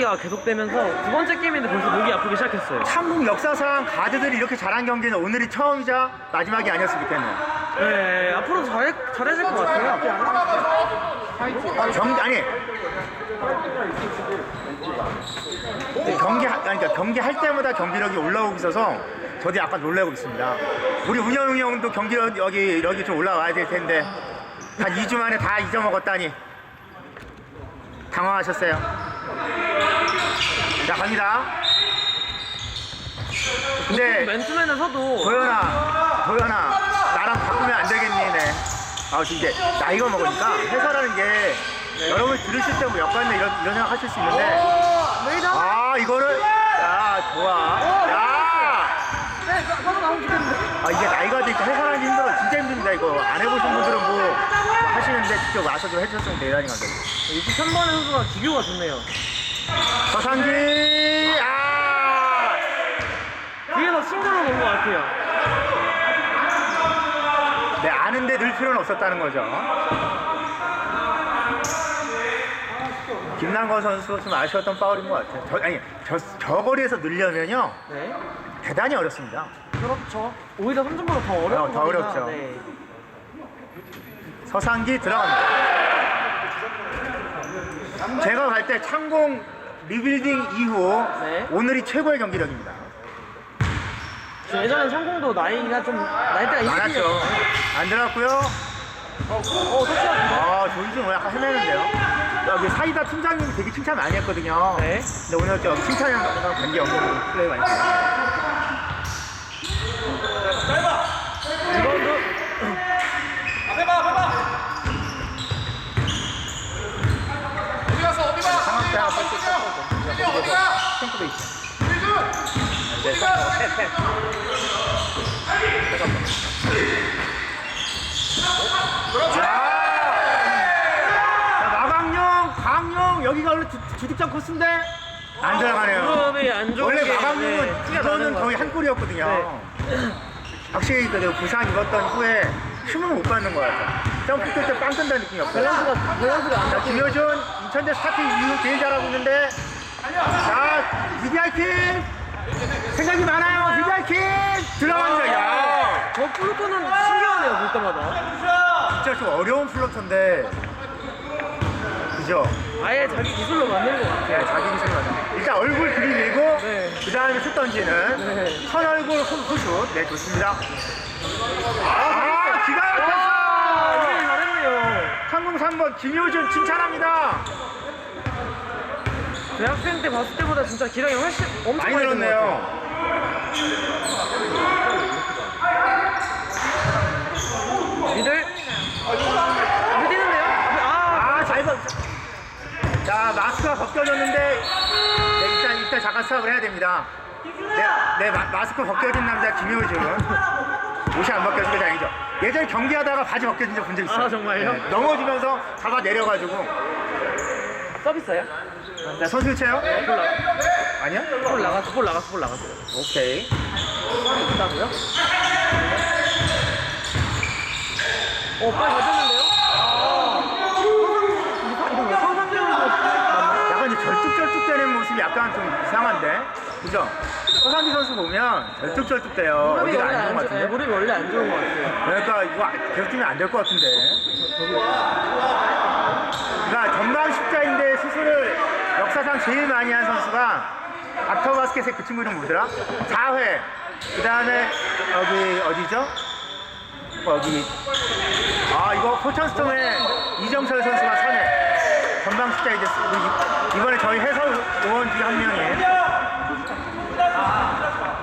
경기가 계속되면서 두 번째 게임인데 벌써 목이 아프기 시작했어요. 한국 역사상 가드들이 이렇게 잘한 경기는 오늘이 처음이자 마지막이 아니었으면 좋겠네요. 네, 앞으로 잘해, 잘해질 것 같아요. 경 아니 경기 아니, 그러니까 경기 할 때마다 경기력이 올라오고 있어서 저도 약간 놀라고 있습니다. 우리 운영 형도 경기력 여기 여기 좀 올라와야 될 텐데 한 2주 만에 다 잊어먹었다니 당황하셨어요. 자 갑니다. 근데 맨투맨에서도 도연아, 도연아, 나랑 바꾸면 안 되겠니, 네. 아, 이제 나이가 먹으니까 해설하는 게 여러분 들으실 때뭐 역관네 이런, 이런 생각 하실 수 있는데, 아, 이거를, 야, 좋아. 야! 아, 이게 나이가 드니까 해설하기 힘들어. 진짜 힘듭니다, 이거. 안 해보신 분들은 뭐, 뭐 하시는데 직접 와서 좀 해주셨으면 대단히 감사합니다. 23번의 선수가 기교가 좋네요. 서상기, 아! 뒤에서 친구를 본것 같아요. 네, 아는데 늘 필요는 없었다는 거죠. 김남건 선수 좀 아쉬웠던 파울인 것 같아요. 저, 아니, 저, 저 거리에서 늘려면요. 네. 대단히 어렵습니다. 그렇죠. 오히려 3점보다 더 어려운 어, 더 어렵죠. 네. 서상기 들어갑니다. 제가 갈 때 창공 리빌딩 이후 네. 오늘이 최고의 경기력입니다. 저 예전에 상공도 나이가 좀 나이대가 많았죠. 안 들어갔고요. 어, 터치아웃인데? 아, 조이준 오늘 약간 헤매는데요. 여기 사이다 팀장님이 되게 칭찬 많이 했거든요. 네. 근데 오늘 저 칭찬이랑 관계 없는 플레이 많이 했어요. 리바운드. 탱크도 있어. 네, 팩, 팩. 자, 마강용, 강용 여기가 원래 주, 주득장 코스인데 안 들어가네요. 안 좋은 원래 게, 마강용은 네, 티가 이거는 거의. 한 골이었거든요. 확실히 그 부상 입었던 후에 힘을 못 받는 것 같아요. 점프 뛸때 빵 뜬다는 느낌이 없어요. 밸런스가 밸런스가 안 자, 김효준 인천대 스타팅 이후 제일 잘하고 있는데 자, VDI킥 생각이 많아요. VDI킥 들어갑니다. 야, 저 플루토는 신기하네요 볼 때마다 진짜 좀 어려운 플로터인데 그죠? 아예 자기 기술로 만든 것 같아요 네, 자기 기술 맞아. 일단 얼굴 들이밀고 네. 그 다음에 슛 던지는 네. 선 얼굴 후, 후슛 네 좋습니다. 아, 기가 아 막혔어. 이게 잘했네요 상공 3번 김효준 칭찬합니다. 대학생 때 봤을 때보다 진짜 기량이 훨씬 엄청 많이. 늘었네요. 미들 앞에 뛰는데요? 앞에- 아 아, 잘 봐. 자, 마스크가 벗겨졌는데, 네, 일단, 일단 잠깐 스탑을 해야 됩니다. 네, 네 마, 마스크 벗겨진 남자 김효준. 옷이 안 벗겨진 게 다행이죠. 예전에 경기하다가 바지 벗겨진 적 본 적 있어요. 아, 정말요? 네, 넘어지면서 잡아 내려가지고. 서비스요? 자, 선수 교체요? 볼 나가 아니야? 볼 나갔어 볼 나갔어 볼 나갔어 오케이. 있다고요? 어 빨리 가졌는데요? 아 이거 왜 서상대로 약간 이제 절뚝절뚝되는 모습이 약간 좀 이상한데? 그죠? 서상기 선수 보면 절뚝절뚝돼요. 무릎이 어디가 원래 안 좋은 안것 좋- 네, 같은데? 무릎이 원래 안 좋은 것 같아요 그러니까 이거 계속 뛰면 안 될 것 같은데. 그러니까 전방 십자인대 수술을 역사상 제일 많이 한 선수가 닥터 바스켓의 그 친구 이름 뭐더라? 4회. 그 다음에 여기 어디죠? 여기 아 이거 포천스톰의 이정철 선수가 3회. 전방 십자인대 수- 우리 이번에 저희 해설 의원 중에 한 명이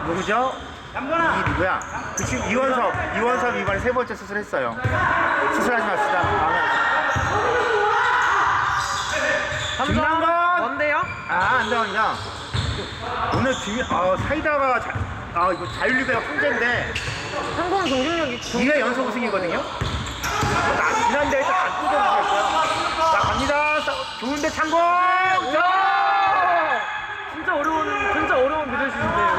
누구죠? 이 누구야? 그 친구 이원섭 이원섭 이번에 세 번째 수술했어요. 수술하지 맙시다. 마음에 안- 김남건! 뭔데요? 아, 안 들어간다. 오늘 김, 아, 사이다가, 자, 아, 이거 자율리베가 황제인데, 한국 경쟁력이 2회 연속 우승이거든요? 나, 지난 대회 때안 뜯어주셨어요. 자, 갑니다. 자, 좋은데 창공! 야! 어려운 진짜 어려운 미들슛인데요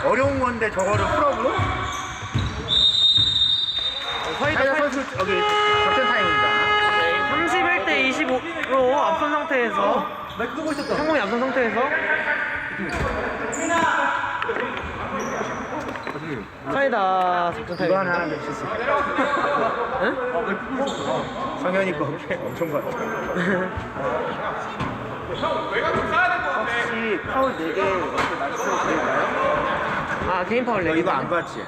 이거 어려운 건데 저거를 풀어보고? 어, 사이다 사이다 사- 선수, 여기, 작전 타임입니다. 네, 31대 25로 앞선 상태에서 끄고 있었다. 상공이 앞선 상태에서 사이다 작전 이거 하나 타임입니다. 하면 실수. 응? 성현이 거 엄청 봐. 혹시 파울 4개 이렇게 말씀을 드릴까요? 아 개인 파울 너 내기. 이거 안 봤지?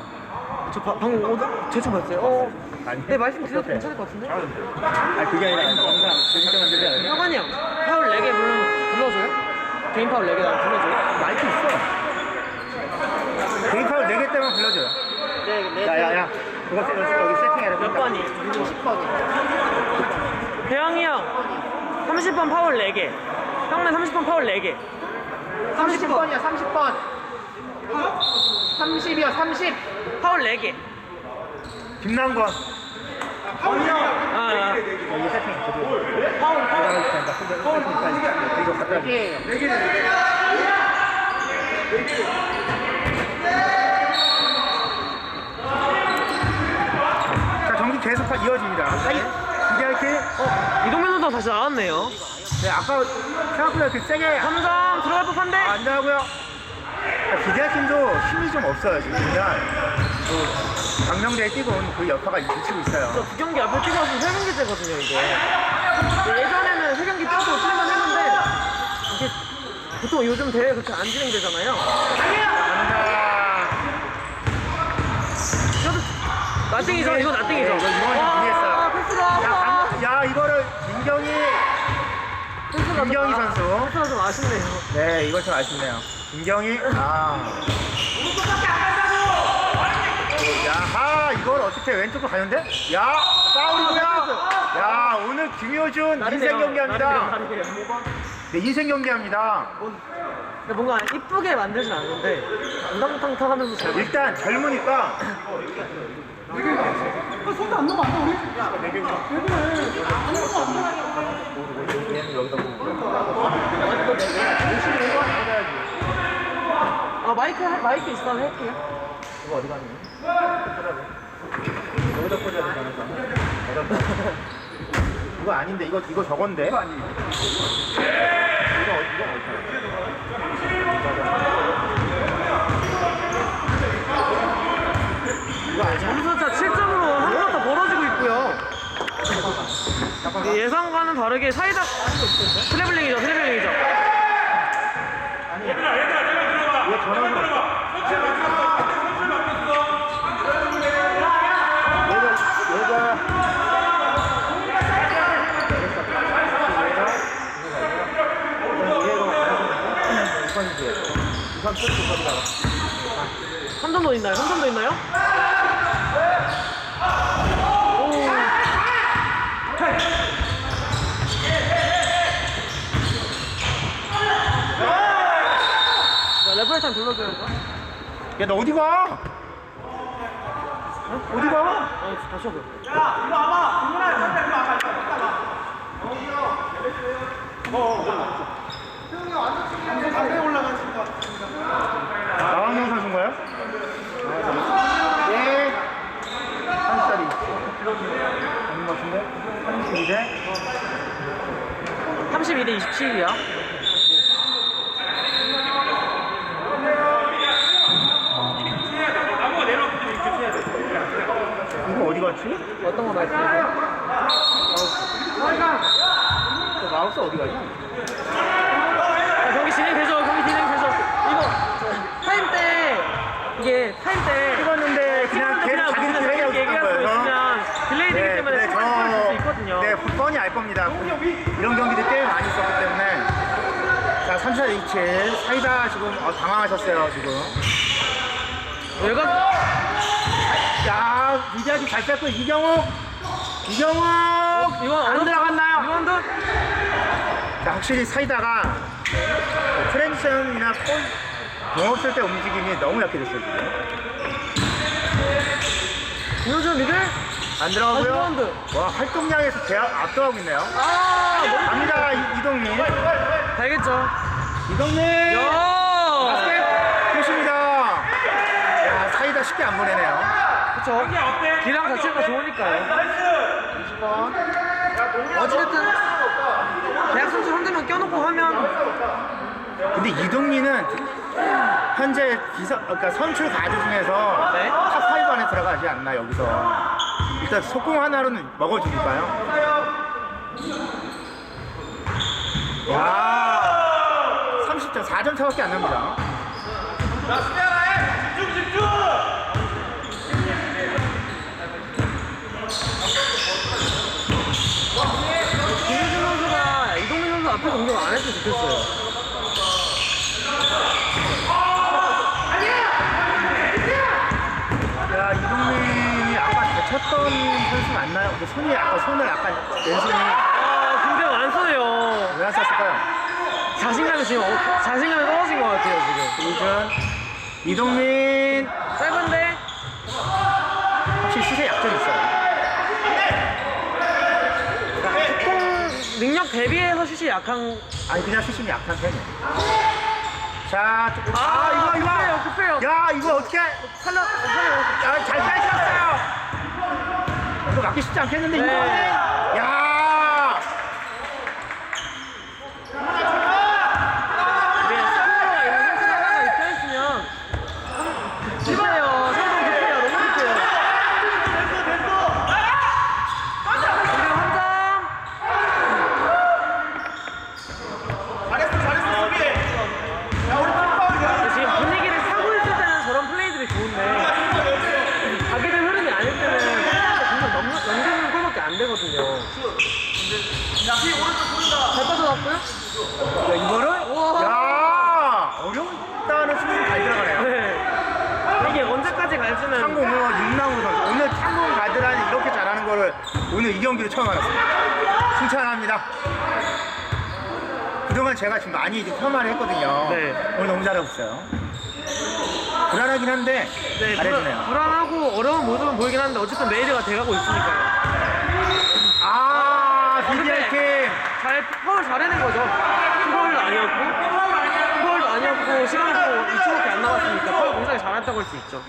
저 바, 방금 오다 대충 봤어요. 어. 아니. 네 말씀 드려도 어때? 괜찮을 것 같은데? 아 그게 아니라 영상 재밌게 만들지 않아요? 상관이 형 파울 4개 물론 불러줘요? 개인 파울 4개 나 불러줘요? 마이크 있어. 개인 파울 4개 때만 불러줘요. 네, 네. 야야야. 그거 세- 여기 세팅해라. 몇 번이? 10번이. 대영이 형 30번 파울 4개. 형만 30번 파울 4개. 30번이야 30번 30이야 30 파울 4개. 김남권. 아, 아. 여기 세팅. 파울 파울. 이거 갖다 줘. 이게 자 경기 계속 이어집니다. 하이 기대할게. 어, 이동현 선수가 다시 나왔네요. 네 아까 생각보다 이렇게 세게 3점 들어갈 법한데? 안 나고요. 기대할 팀도 힘이 좀 없어요 지금 보면. 그 강명대에 뛰고 온 그 여파가 미치고 있어요. 저두 경기 앞에 뛰고 와서 세 경기째거든요, 이게. 예전에는 세 경기 뛰어도 풀만 했는데, 이게 보통 요즘 대회 그렇게 안 진행되잖아요. 간다. 나띵이죠? 이거 나띵이죠? 네, 이거 이번에 이해했어요. 와, 패스가. 야, 와. 강- 야 이거를 민경이 민경희 아- 선수. 좀 아쉽네요. 네 이거 좀 아쉽네요. 민경이 아. 야하 이걸 어떻게 왼쪽으로 가는데? 야 파울이고요. 야 오늘 김효준 인생 경기합니다. 네 인생 경기합니다. 근데 뭔가 이쁘게 만들진 않는데, 우당탕탕 하면서 잘. 일단 젊으니까 아, 마이크, 마이크 있으면 할게요. 이거 어디 갔니? 여기다 꽂아야 되잖아. 이거 아닌데 이거 이거 저건데? 이거 아니. 이거 어디 이거 어디? 이거 아니야? 점수차 7점으로 한 번 더 벌어지고 있고요. 예상과는 다르게 사이다 트래블링이죠, 트래블링이죠. 왜 전화가 없어? 얘가 얘가 우선 끝 우선이다. 3점 더 있나요? 3점 더 있나요? 오. 타임 불러줘야죠. 야 너 어디 가? 어디 가? 아, 다시 하고. 나왕용 선수인가요? 예. 한 살이 아닌 것 같은데? 32대? 32대 27이요. 이거 어디 갔지? 어떤 거 말씀하세요? 저 마우스 어디 가지? 아, 경기 진행되죠. 경기 진행되죠. 이거 타임 때 이게 타임 때 찍었는데 그냥 찍었는데 계속 자기 그냥 얘기하고 있는 거예요. 있으면 딜레이 되기 때문에 네, 줄수 있거든요. 네, 뻔히 알 겁니다. 이런 경기들 꽤 많이 있었기 때문에. 자, 3차 27. 사이다 지금 어, 당황하셨어요, 지금. 외곽 야, 미디어기 잘 뺐고, 이경욱! 이경욱! 이건 안 들어갔나요? 이건도 자, 확실히 사이다가 트랜지션이나 볼, 공 없을 때 움직임이 너무 약해졌어요, 지금. 김효준 미들 안 들어가고요. 리바운드. 와, 활동량에서 제압 압도하고 있네요. 아 갑니다, 이- 이동민. 알겠죠. 이동민! 야 바스켓 슛입니다. 야, 사이다 쉽게 안 보내네 요. 그쵸. 기량 자체가 좋으니까요. 어찌됐든 대학 선수 한 대만 껴놓고 하면 근데 이동민은 현재 기서, 그러니까 선출 가드 중에서 네. 탑 5 안에 들어가지 않나 여기서 일단 속공 하나로는 먹어주니까요 야 30점 4점 차밖에 안 납니다 김효준 선수가 이동민 선수 앞에 좋겠어요. 야 이동민이 아까 다쳤던 선수 맞나요? 근데 손이 아까 손을 약간 왼손이 아, 근데 완수네요. 왜안 썼을까요? 자신감이 지금 어- 자신감이 떨어진 것 같아요 지금. 이준 이동민 짧은데 확실히 슛에 약점이 있어요 보통 대비해서 슛이 약한. 아니 그냥 슛이 약한 편이에요 자, 좀- 아, 아, 이거 이거 급해요, 급해요. 야 이거 어떻게 살려 살려. 야, 잘 빼주셨어요 이거 맞기 쉽지 않겠는데 이거 네. 야 네, 스코어가 이런 선수 하나가 입혀 있으면 급해요. 상당 급해요. 너무 급해요. 지금 한 점. 근데 지금 분위기를 타고 있을 때는 저런 플레이들이 좋은데 자기들 흐름이 아닐 때는 상대한테 공격 넘- 넘기는 꼴밖에 안 되거든요. 잘 빠져나왔고요? 야, 이거를 우와. 야 어렵다는 수준이 잘 들어가네요 네. 이게 언제까지 갈지는 창공 뭐 윤나무 선수 오늘 창공 가드라니 이렇게 잘하는 거를 오늘 이 경기로 처음 알았습니다 칭찬합니다 그동안 제가 지금 많이 좀 폄하를 했거든요 네. 오늘 너무 잘하고 있어요 불안하긴 한데 네, 잘해주네요 불안, 불안하고 어려운 모습은 보이긴 한데 어쨌든 메이드가 돼가고 있으니까요. 아 BBL 팀잘 파울 잘 해낸 거죠. 투파울도 아니었고 투파울도 아니었고 시간도 2초밖에 안 남았으니까 파울 굉장히 잘했다고 할 수 있죠.